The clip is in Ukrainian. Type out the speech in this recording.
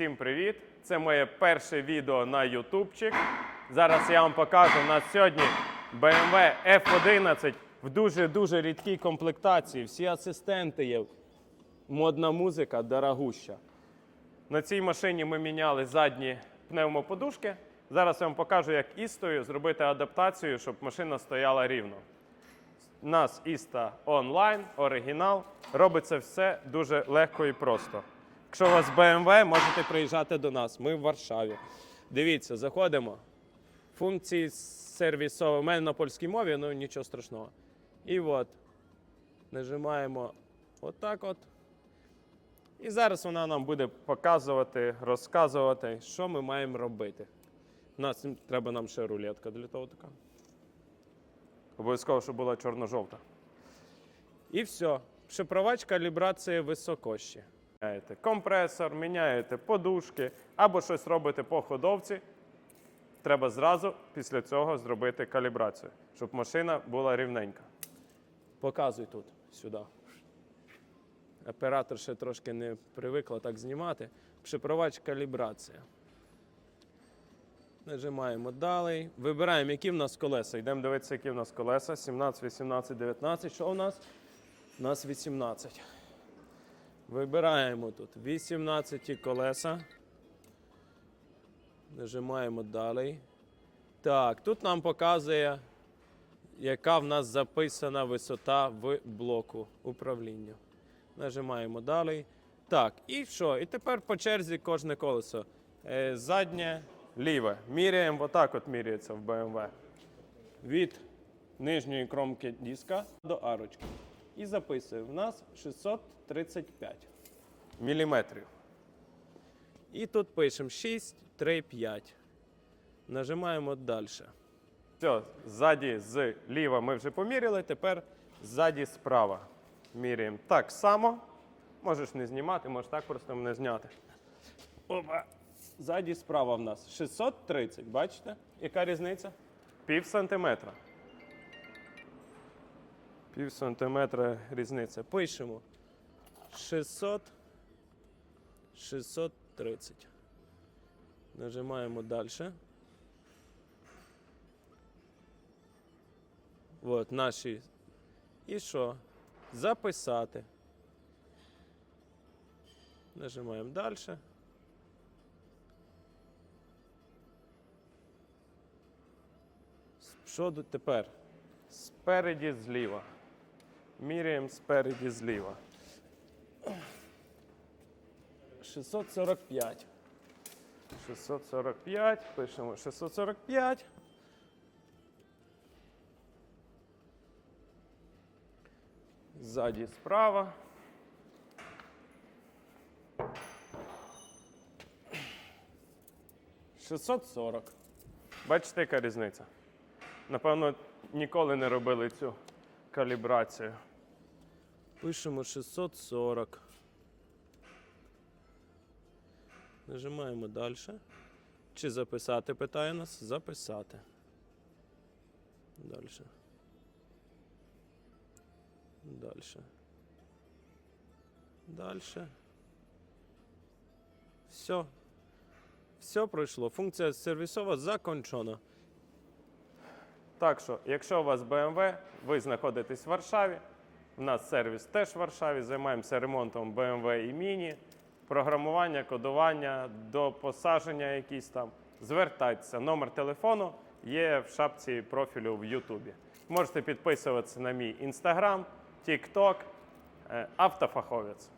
Всім привіт! Це моє перше відео на ютубчик. Зараз я вам покажу. У нас сьогодні BMW F11 в дуже-дуже рідкій комплектації. Всі асистенти є. Модна музика, дорогуща. На цій машині ми міняли задні пневмоподушки. Зараз я вам покажу, як істою зробити адаптацію, щоб машина стояла рівно. У нас Іста онлайн, оригінал. Робиться все дуже легко і просто. Якщо у вас BMW, можете приїжджати до нас. Ми в Варшаві. Дивіться, заходимо. Функції сервісові. У мене на польській мові, ну нічого страшного. І от. Нажимаємо отак от. І зараз вона нам буде показувати, розказувати, що ми маємо робити. У нас треба нам ще рулетка для того така. Обов'язково, щоб була чорно-жовта. І все. Шифровач калібрації високощі. Міняєте компресор, міняєте подушки або щось робите по ходовці. Треба зразу після цього зробити калібрацію, щоб машина була рівненька. Показуй тут, сюди. Оператор ще трошки не привикла так знімати. Шифровач калібрація. Нажимаємо далі. Вибираємо, які в нас колеса. Йдемо дивитися, які в нас колеса. 17, 18, 19. Що у нас? У нас 18. Вибираємо тут 18 колеса. Нажимаємо далі. Так, тут нам показує, яка в нас записана висота в блоку управління. Нажимаємо далі. Так, і що? І тепер по черзі кожне колесо. Е, заднє, ліве. Міряємо, отак от міряється в BMW. Від нижньої кромки диска до арочки. І записує. В нас 635 міліметрів. І тут пишемо 6, 3, 5. Нажимаємо далі. Все, ззаді зліва ми вже поміряли, тепер ззаді справа. Міряємо так само. Можеш не знімати, можеш так просто мене зняти. Опа. Ззаді справа в нас 630, бачите? Яка різниця? Пів сантиметра. Пів сантиметра різниця. Пишемо 600, 630. Нажимаємо далі. От наші. І що? Записати. Нажимаємо далі. Що тепер? Спереді зліва. Міряємо спереді зліва. 645. 645. Пишемо 645. Ззаді справа. Шістсот сорок. Бачите, яка різниця? Напевно, ніколи не робили цю калібрацію. Пишемо 640. Нажимаємо далі. Чи записати, питає нас? Записати. Далі. Далі. Далі. Все. Все пройшло. Функція сервісова закончена. Так що, якщо у вас BMW, ви знаходитесь в Варшаві. У нас сервіс теж в Варшаві. Займаємося ремонтом BMW і Міні, програмування, кодування, до посадження якісь там. Звертайтеся. Номер телефону є в шапці профілю в Ютубі. Можете підписуватися на мій інстаграм, TikTok, е, автофаховець.